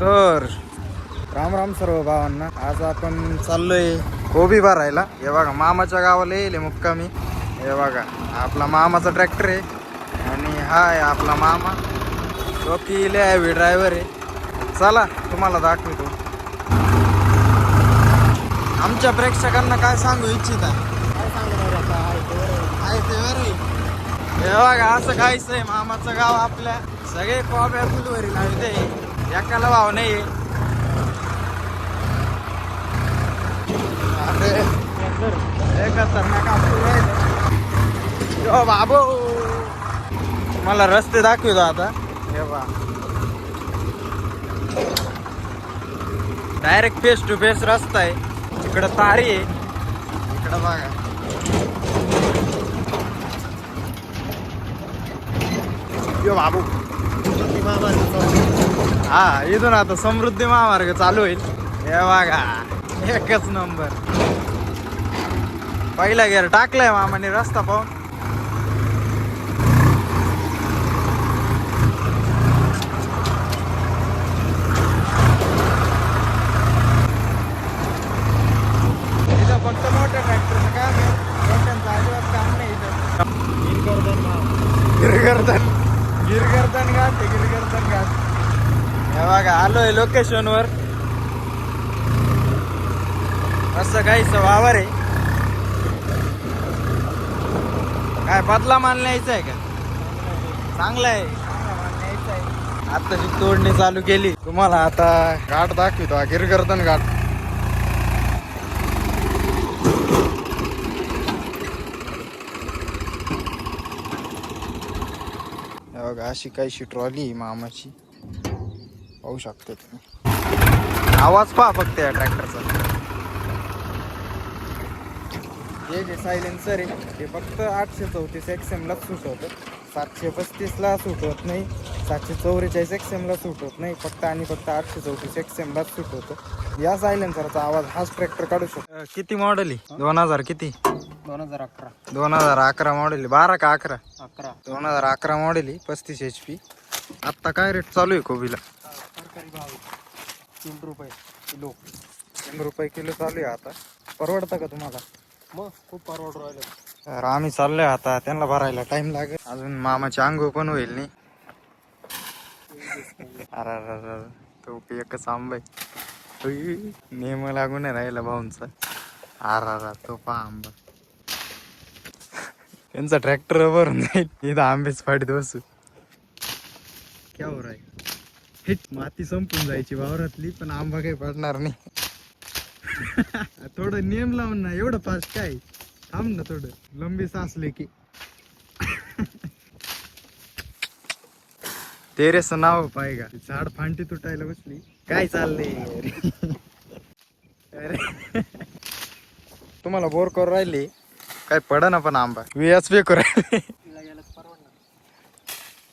तर राम राम सर्व भावांना. आज आपण चाललोय कोबी भरायला हे बघा मामाच्या गावाला येईल मुक्कामी. हे बघा आपला मामाचा ट्रॅक्टर आहे. आणि हा आहे आपला मामा. तो की लय हॅवी ड्रायव्हर आहे. चला तुम्हाला दाखवतो. आमच्या प्रेक्षकांना काय सांगू इच्छित? आहे आहे ते आहे. हे बघा असं आहे मामाचं गाव आपल्या सगळे कॉब्या फुलवरी लावते एकाला भाव नाही. अरे हे बाबू. मला रस्ते दाखवतो आता. हे बा डायरेक्ट फेस टू फेस रस्ता आहे. इकडं तारी आहे. इकडं बघा. यो बाबू. हा इथून आता समृद्धी महामार्ग चालू होईल. हे बघा एकच नंबर पहिला गेअर टाकलाय मामाने रस्ता पाहून इथं फक्त मोठ्या ट्रॅक्टरचं काम आहे मोठ्यांचं अजिबात काम नाही इथं गिरगर्दन गिरगर्दन घाट आहे गिरगर्दन घाट हे बघा आलोय लोकेशन वर. असं काहीच वावर आहे. काय बदला माल न्यायचा आहे का? चांगला आहे. आता माल आताची तोडणी चालू केली. तुम्हाला आता घाट दाखवितो हा गिरगर्दन घाट. अशी काहीशी ट्रॉली मामाची. पाहू शकता तुम्ही. आवाज पहा फक्त या ट्रॅक्टरचा हे जे सायलेन्सर आहे ते फक्त आठशे चौतीस एक्स एमला सूट होतं सातशे पस्तीसला सूट होत नाही सातशे चौवेचाळीस एक्स एमला सूट होत नाही फक्त आणि फक्त आठशे चौतीस एक्स एमला सूट होतं या सायलेन्सरचा आवाज हाच ट्रॅक्टर काढू शकतो. किती मॉडेल आहे? दोन हजार किती? दोन हजार अकरा. दोन हजार अकरा मॉडेल आहे. बारा का अकरा? अकरा. दोन हजार अकरा मॉडेल आहे पस्तीस एच पी आत्ता काय रेट चालू आहे कोबीला? सरकारी भाव तीन रुपये किलो. शंभर रुपये किलो चालू आहे आता. परवडतं का तुम्हाला? मग खूप परवड राहिले. तर आम्ही चाललोय आता. त्यांना भरायला टाइम लागेल. अजून मामाची अंघोळ पण होईल नाही अरे अरे. तो एकच आंबा आहे. नेम लागून नाही राहिला भाऊंचा. अरे अरे तो पहा आंबा. त्यांचा ट्रॅक्टर भरून जाईल. इथं आंबेच फाडीत बसू. क्या हो राय हे माती संपून जायची वावरातली पण आंबा काही पडणार नाही. थोडं नेम लावून ना एवढं फास्ट काय? थांब ना थोडं लंबी साचले की तेरेच नाव पाय का झाड फांटी तुटायला बसली. काय चाललंय? अरे. तुम्हाला बोर करू राहिली. काय पड ना पण आंबा. वियाच बे करू राहिले.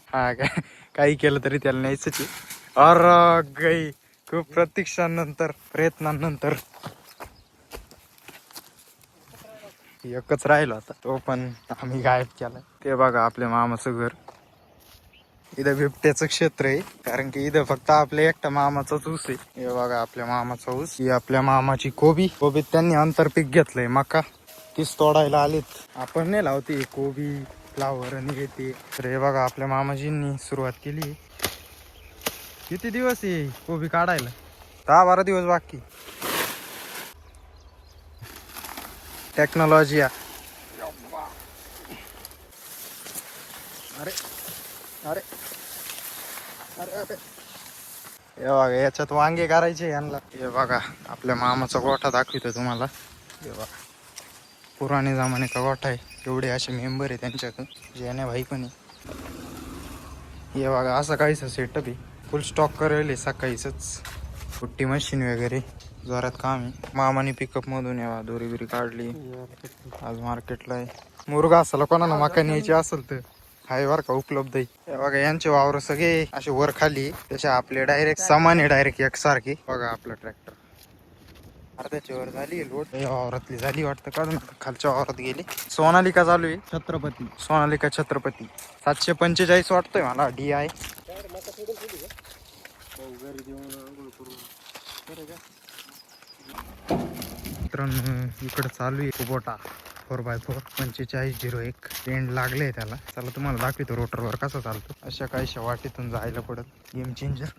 हा काय काही केलं तरी त्याला न्यायचं अर गाई खूप प्रतीक्षानंतर प्रयत्नानंतर. एकच राहिलो आता. तो पण आम्ही गायब केला ते बघा आपल्या मामाचं घर. इथं बिबट्याचं क्षेत्र आहे. कारण की इथं फक्त आपल्या एकटा मामाचाच ऊस आहे. हे बघा आपल्या मामाचा ऊस. ही आपल्या मामाची कोबी. कोबीत त्यांनी आंतरपीक घेतलंय. मका तीच तोडायला आलीत. आपण नाही लावते कोबी फ्लावर आणि हे ते. तर हे बघा आपल्या मामाजींनी सुरुवात केली. किती दिवस आहे कोबी काढायला? दहा बारा दिवस बाकी. टेक्नॉलॉजी अरे अरे अरे अरे. हे बघा याच्यात वांगे करायचे यांना. हे बघा आपल्या मामाचा गोठा दाखवितो तुम्हाला. हे बघा पुराणे जमान्याचा गोठा आहे. एवढे असे मेंबर आहे त्यांच्याकडं जेने भाई पण आहे. हे बघा असं काहीच सेटअप आहे. फुल स्टॉक करेल सकाळीच पुट्टी मशीन वगैरे. जोरात काम आहे. मामाने पिकअप मधून यावा. दोरी बिरी काढली. आज मार्केटला आहे. मुरगा असाला कोणाला मका न्यायची असेल तर. हाय बर का उपलब्ध आहे. बघा यांचे वावर सगळे असे वर खाली. तसे आपले डायरेक्ट समान आहे डायरेक्ट एकसारखे बघा आपला ट्रॅक्टर अर्ध्याची वर झाली लोट वावरातली झाली वाटतं काढून खालच्या वावरात गेली. सोनालिका चालू आहे. छत्रपती. सोनालिका छत्रपती. सातशे पंचेचाळीस वाटतोय मला डी आय घरी देऊन आंघोळ करून बरं का मित्रांनो इकडं चालू आहे कुबोटा फोर बाय फोर पंचेचाळीस झिरो एक. एंड लागले त्याला. चला तुम्हाला दाखवतो रोटरवर कसा चालतो. अशा काहीशा वाटेतून जायला पडत. गेम चेंजर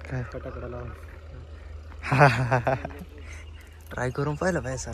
काय? फटाकडा लावून ट्राय करून पाहिलं पाहिजे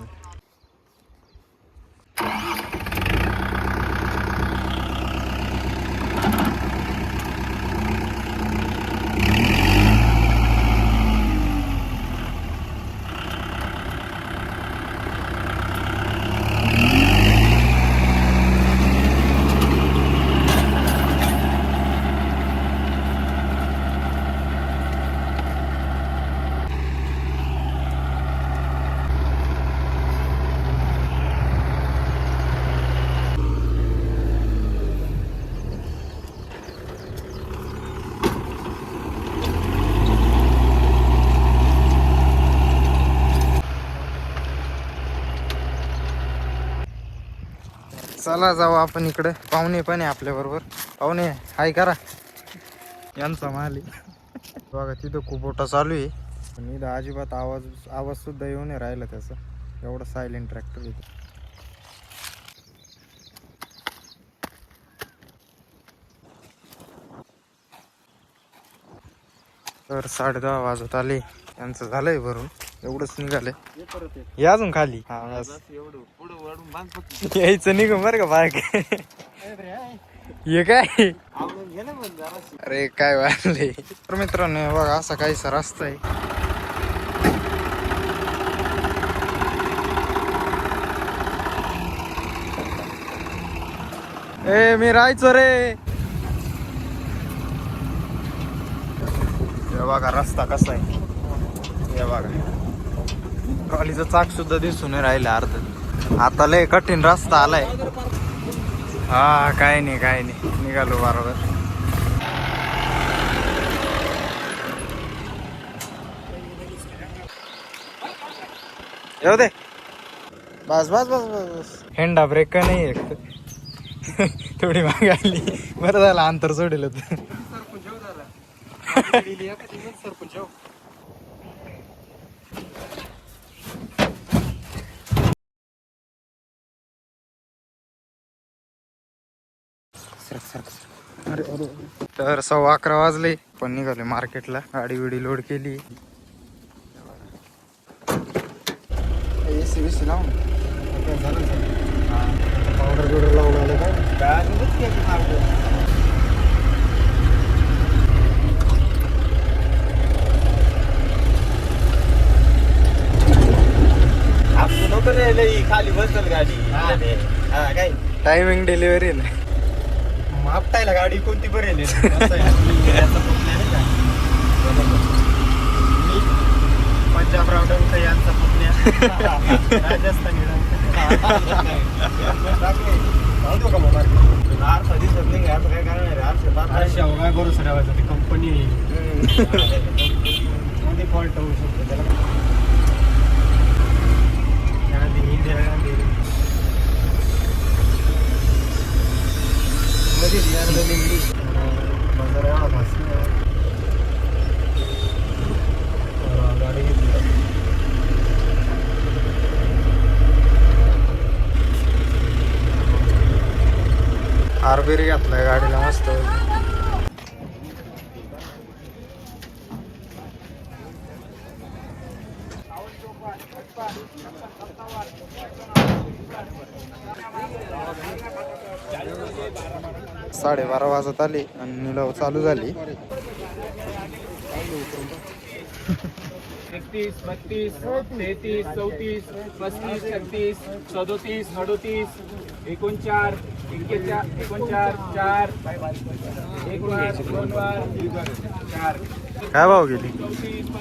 चला जाऊ आपण इकडे. पाहुणे पण आहे आपल्या बरोबर. पाहुणे हाय करा. यांचा माल आहे. बघा तिथं खूप मोठा चालू आहे. पण इथं अजिबात आवाज आवाज सुद्धा येऊ नाही राहिला त्याचा. एवढं सायलेंट ट्रॅक्टर इथं तर साडे दहा वाजत आले. यांचं झालंय भरून. एवढंच निघाले ये परत ये. हे अजून खाली. हा यायचं निघून बरं का बाग हे काय. अरे काय वाढले तर मित्रांनो बघा असा काहीसा रस्ता आहे. ए मी राहायचो रे. बघा रस्ता कसा आहे. हे बघा. ट्रॉलीचं चाक सुद्धा दिसून नाही राहिलं अर्ध. आता लय कठीण रस्ता आलाय. हा काय नाही काय नाही. निघालो बरोबर. येऊ दे. बस बस बस बस हेंडा ब्रेक का नाही एक थोडी माग आली. बरं झालं अंतर सोडेल होतं अरे अरे तर सव्वा अकरा वाजले पण निघाले मार्केटला. गाडी बिडी लोड केली. एसी बीसी लावून. पावडर बिवडर लावून आलं काय? अजूनच की हा काय आपटायला गाडी कोणती बरेल पंजाब रावडर यांचा पुतण्या राजस्थानी काय करू ठेवायचं ती कंपनी मध्ये फॉल्ट होऊ शकतो त्याला आरबीर घातलाय गाडीला मस्त. साडेबारा वाजत आली आणि निलाव चालू झाली. एकतीस बत्तीस तेहतीस चौतीस पस्तीस छत्तीस सदोतीस अडोतीस एकोणचार एक्केचार एकोणचार चार एक वार दोन वार चार. काय भाव गेली?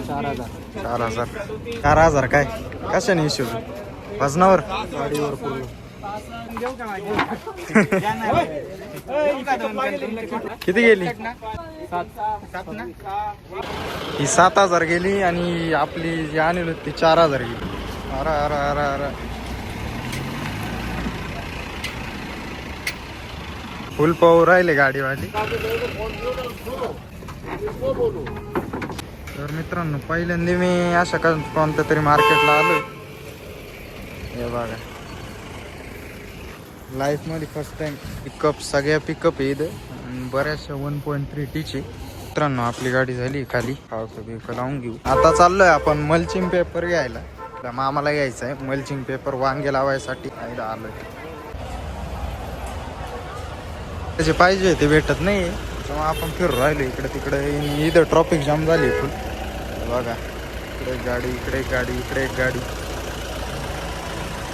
चार हजार. चार हजार. चार हजार काय? कशाने हिशोब? वजनावर? गाडीवर पूर्ण देऊ का माझी किती गेली? सात ही सात हजार गेली आणि आपली जी आणली होती ती चार हजार गेली. अरे अरे अरे अरे. फुल पाहू राहिले गाडीवाली. तर मित्रांनो पहिल्यांदा मी अशा कोणत्या तरी मार्केटला आलो हे बघा. लाईफमध्ये फर्स्ट टाइम पिकअप सगळ्या पिकअप आहे इथं. बऱ्याचशा वन पॉईंट थ्री टीची मित्रांनो आपली गाडी झाली खाली. पावसा लावून घेऊ. आता चाललोय आपण मल्चिंग पेपर घ्यायला. आपल्या मामाला घ्यायचं आहे. मल्चिंग पेपर वांगे लावायसाठी. इथं आलोय. त्याचे पाहिजे ते भेटत नाही तेव्हा आपण फिरू राहिलो. इकडे तिकडे इथं ट्रॉफिक जाम झाली फुल बघा. इकडे एक गाडी इकडे एक गाडी इकडे एक गाडी.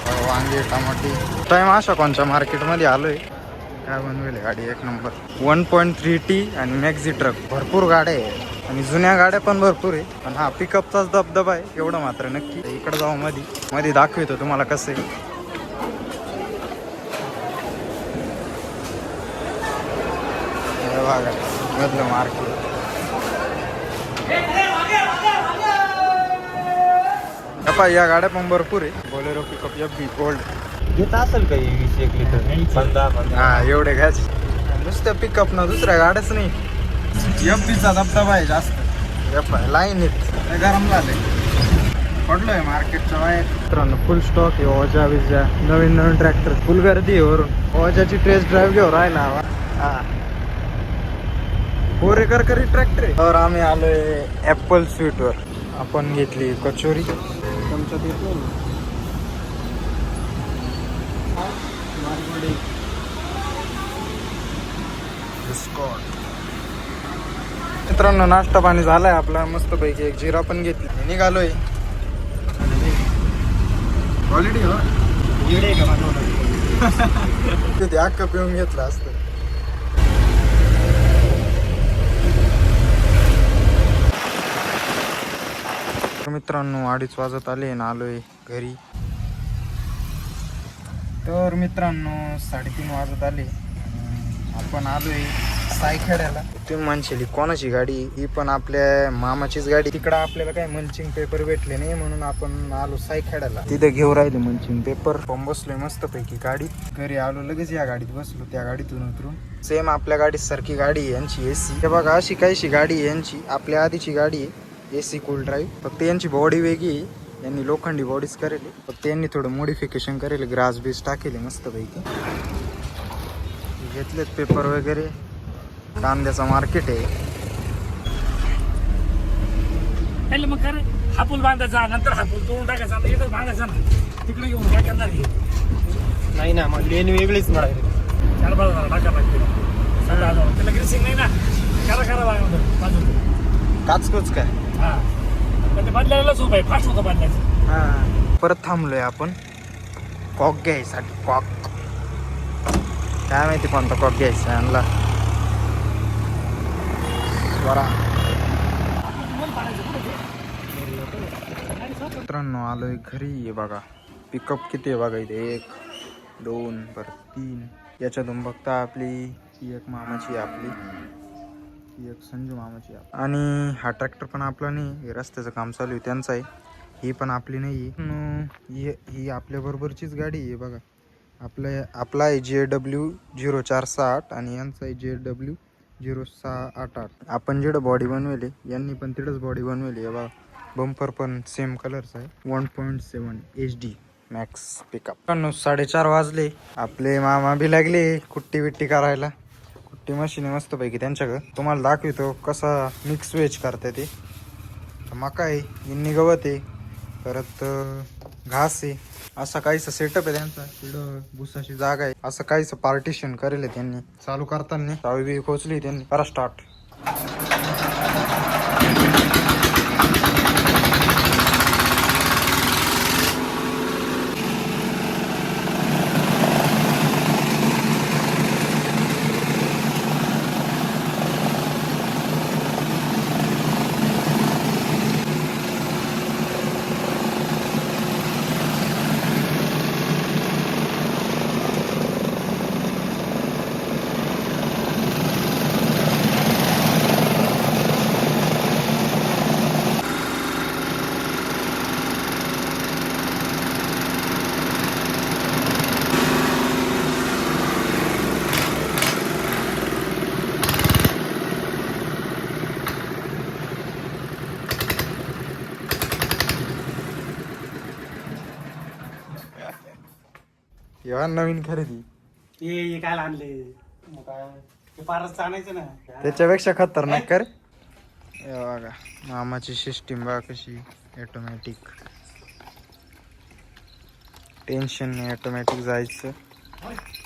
हो, वांगे टमाटे. टाइम अशा कोणच्या मार्केटमध्ये आलोय. काय बनवेल गाडी? एक number one point three T आणि मॅक्झी ट्रक भरपूर गाड्या आहे. आणि जुन्या गाड्या पण भरपूर आहे. पण हा पिकअपचाच दबदबा आहे. एवढं मात्र नक्की. इकडे जाऊ मध्ये मध्ये दाखवतो तुम्हाला कसं आहे. मधलं मार्केट बापा या गाड्या पण भरपूर आहे. Bolero pickup F B gold घेत असेल का हे वीस एक लिटर? पंधरा हा एवढे घ्यायचे. नुसत्या पिकअप ना दुसऱ्या गाड्याच नाही. एफ बीचा धबधबा आहे जास्त. एफ आहे लाईन येत गरम झाले पडलोय मार्केटच्या बाहेर. मित्रांनो फुल स्टॉक आहे ओजा विजा नवीन नवीन ट्रॅक्टर फुल गर्दी आहे वरून. ओजाची टेस्ट ड्राईव्ह घेऊ राहिला हवा हा. कोरेकर करी ट्रॅक्टर आहे. तर आम्ही आलोय ऍपल स्वीटवर आपण घेतली कचोरी. तुमच्या देतो मित्रांनो नाश्ता पाणी झालाय आपला. मस्त पैकी एक जिरा पण घेतली. निघालोय. क्वालिटी हो? ते अख्खं पिऊन घेतलं असतं तर मित्रांनो अडीच वाजत आले ना आलोय घरी. तर मित्रांनो साडेतीन वाजत आले. आपण आलोय सायखेड्याला. तुम्ही म्हणशील कोणाची गाडी? ही पण आपल्या मामाचीच गाडी. तिकडं आपल्याला काय मंचिंग पेपर भेटले नाही म्हणून आपण आलो सायखेड्याला. तिथे घेऊ राहिले मंचिंग पेपर पण बसलोय मस्त पैकी गाडी घरी आलो लगेच या गाडीत बसलो त्या गाडीतून उतरून. सेम आपल्या गाडीत सारखी गाडी आहे यांची एसी हे बघा अशी काहीशी गाडी आहे यांची. आपल्या आधीची गाडी आहे. एसी कूल ड्राईव्ह फक्त यांची बॉडी वेगळी यांनी लोखंडी बॉडीज करेल. फक्त यांनी थोडं मॉडिफिकेशन करेल. ग्रास बीस टाकेल मस्त पैकी घेतलेत पेपर वगैरे. कांद्याचं मार्केट आहे. मग खरं हा पूल बांधायचा नंतर हा पूल तोडून टाकायचा बांधायचा ना. तिकडे घेऊन काय करणार हे? नाही ना मग लेन वेगळीच चार बाजूला टाका लागते सगळं. त्याला ग्रीसिंग नाही ना. काचकूच काय? हा. पण ते बदलायलाच आहे फास्ट होतं बदलायचं. हा. परत थांबलोय आपण. कॉक घ्यायसाठी कॉक. काय माहिती कोणता कॉक घ्यायचा आणला. स्वरा. मित्रांनो आलोय घरी. आहे बघा पिकअप किती आहे बघा इथे. एक दोन परत तीन. याच्यातून बघता आपली ही एक मामाची आपली. ही एक संजू मामाची आणि हा ट्रॅक्टर पण आपला नाही रस्त्याचं काम चालू आहे त्यांचा आहे. ही पण आपली नाही आहे. ही ही आपल्या बरोबरचीच गाडी आहे बघा. आपलं आपला आहे जे डब्ल्यू झिरो चार सहा आठ आणि यांचा आहे जे डब्ल्यू झिरो सहा आठ आठ. आपण जेवढं बॉडी बनवले यांनी पण तिथंच बॉडी बनवली आहे बघा. बंपर पण सेम कलरचा आहे. One point seven H D max pickup साडेचार वाजले. आपले मामा बी लागले कुट्टी बिट्टी करायला. कुट्टी मशीन आहे मस्तपैकी त्यांच्याकडं. तुम्हाला दाखवतो कसा मिक्स वेज करता ते. मका आहे गिन्नी गवत आहे परत घास आहे. असा काहीसा सेटअप आहे त्यांचा. तिकडं भुसाची जागा आहे. असं काहीच पार्टिशन करेल आहे त्यांनी. चालू करताना. चावी बी खोचली त्यांनी. करा स्टार्ट एव्हा नवीन खरेदी. ये ये काय आणले. मग काय? ते फारच आणायचं ना. त्याच्यापेक्षा खतरनाक कर. हे बघा मामाची सिस्टीम बघा कशी ऑटोमॅटिक टेन्शन नाही ऑटोमॅटिक जायचं.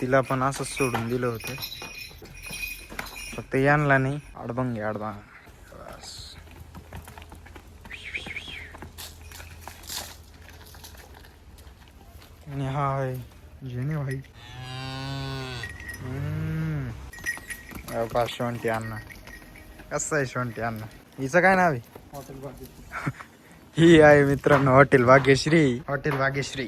तिला पण असंच सोडून दिलं होतं. फक्त यांना नाही अडबंग आहे अडबंग बस. आणि हा आहे. जेने भाई. हम्म. बा शोंटी अण्णा. कसं आहे शोंटी अण्णा? हिचं काय नाव आहे? ही आहे मित्रांनो हॉटेल भाग्यश्री. हॉटेल भाग्यश्री.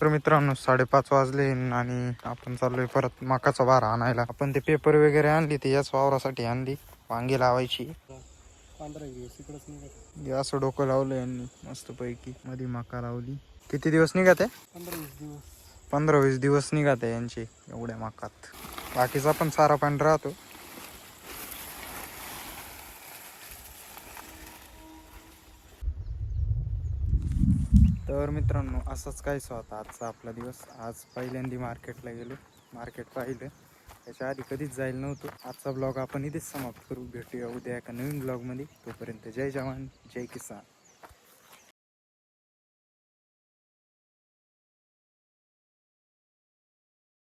तर मित्रांनो साडेपाच वाजले आणि आपण चाललोय परत मकाचा भार आणायला. आपण ते पेपर वगैरे आणली ते याच वावरासाठी आणली. वांगी लावायची. असं डोकं लावलं यांनी मस्त पैकी मध्ये मका लावली. किती दिवस निघत? आहे पंधरा वीस दिवस. पंधरा वीस दिवस निघत आहे यांचे एवढ्या मकात. बाकीचा पण सारा पाणी राहतो. तर मित्रांनो असंच काहीच होता आजचा आपला दिवस. आज पहिल्यांदा मार्केटला गेलो. मार्केट पाहिलं. त्याच्या आधी कधीच जायला नव्हतो. आजचा ब्लॉग आपण इथेच समाप्त करू. भेटूया उद्या एका नवीन ब्लॉगमध्ये तोपर्यंत जय जवान जय किसान.